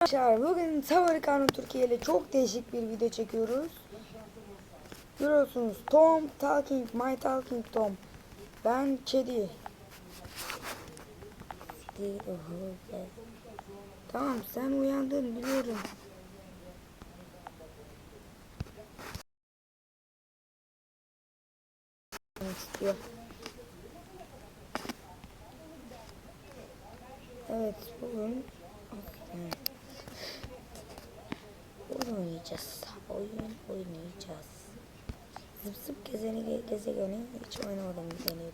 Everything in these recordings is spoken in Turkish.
Arkadaşlar bugün Savarikano Türkiye ile çok değişik bir video çekiyoruz. Görüyorsunuz Tom Talking My Talking Tom. Ben kedi. Tamam sen uyandın biliyorum. Evet bugün oyun oynayacağız. Oyun oynayacağız. Zıp zıp gezeni gezegeni hiç oynamadım gezeni.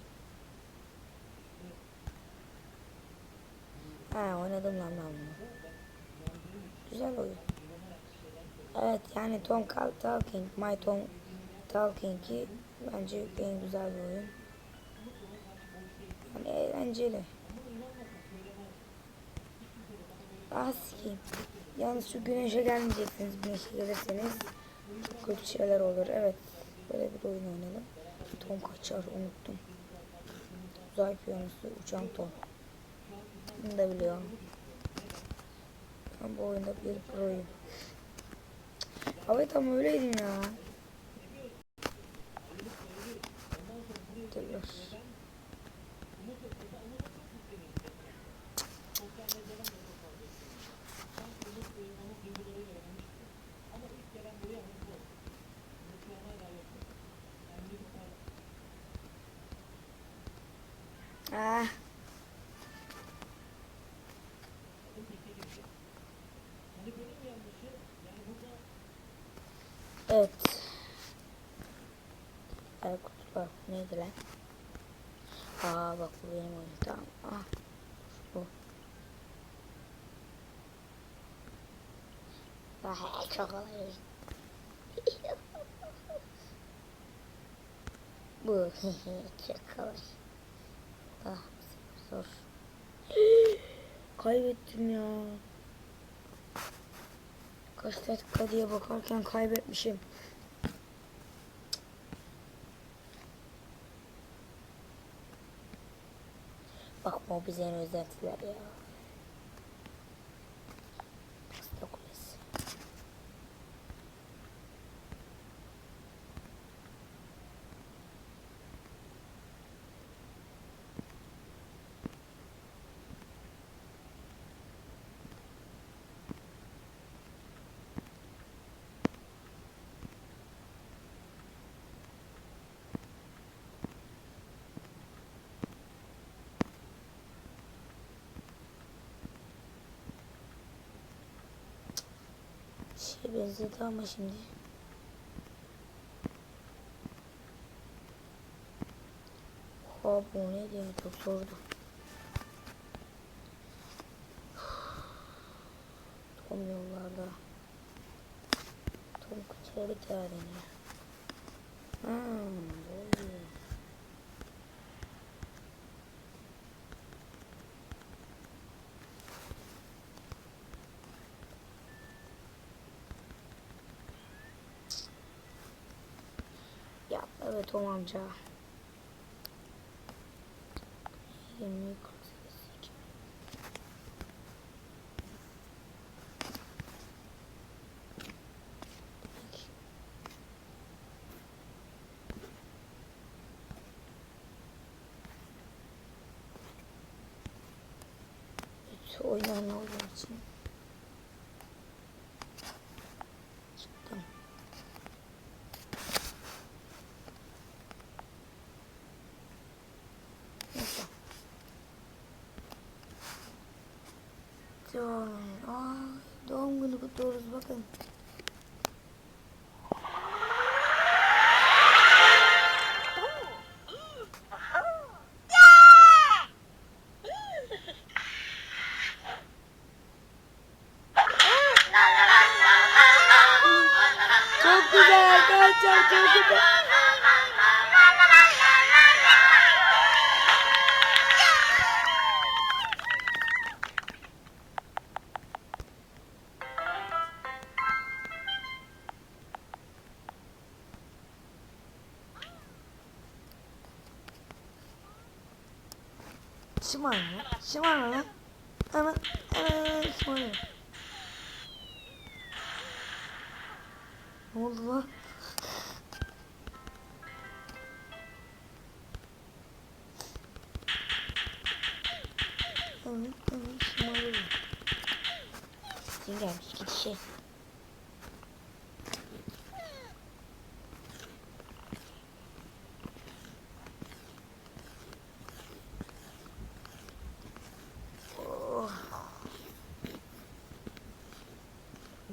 Ha oynadım lan bunu. Güzel oyun. Evet yani Tom Talking, My Tom Talking'i bence en güzel bir oyun. Yani eğlenceli. Ah sikeyim. Yalnız şu güneşe gelmeyeceksiniz. Güneşe gelirseniz çok kötü şeyler olur. Evet. Böyle bir oyun oynayalım. Tom kaçar unuttum. Uzay piyanosu uçan Tom. Bunu da biliyorum. Ben bu oyunda bir proyum. Evet ama öyleydim ya. Dur. Ah. Evet. Erkut var. Neydi lan? Aa bak bu benim oyun. Tamam. Ah. Bu. Ah çok kolay. bu çok kolay. Ah zor. Kaybettim ya. Kaç dakika diye bakarken kaybetmişim. Bakma o bize en özentiler ya. Şey benzedi ama şimdi. Hop o ne diyor çok zordu. Tom yollarda. Tom kaçarı tarihine. Hmm, Evet Tom amca. 20 48. Kötü oynayan olduğu için. Doğum, ay, doğum günü kutluyoruz bakın. Çok güzel arkadaşlar çok güzel. Şımarma. Şımarma lan. Ana. Ana. Şımarma. Ne oldu lan? Tamam tamam şımarıyorum. Gel git şey.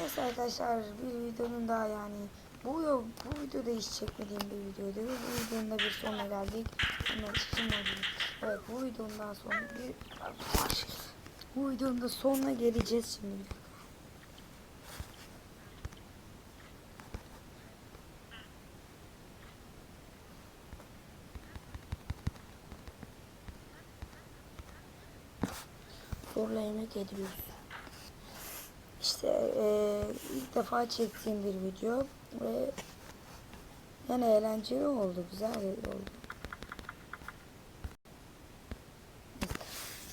Neyse arkadaşlar bir videonun daha yani bu bu videoda hiç çekmediğim bir videoydu. Bu videonun da bir sonuna geldik. Evet bu videonun daha sonra bir bu videonun da sonuna geleceğiz şimdi. Zorla yemek yediriyoruz. İşte eee, ilk defa çektiğim bir video ve yani eğlenceli oldu, güzel oldu.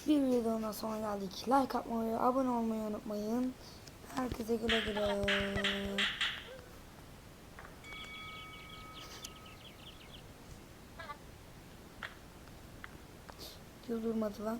Bir videonun sonuna geldik. Like atmayı, abone olmayı unutmayın. Herkese güle güle. Video durmadı lan.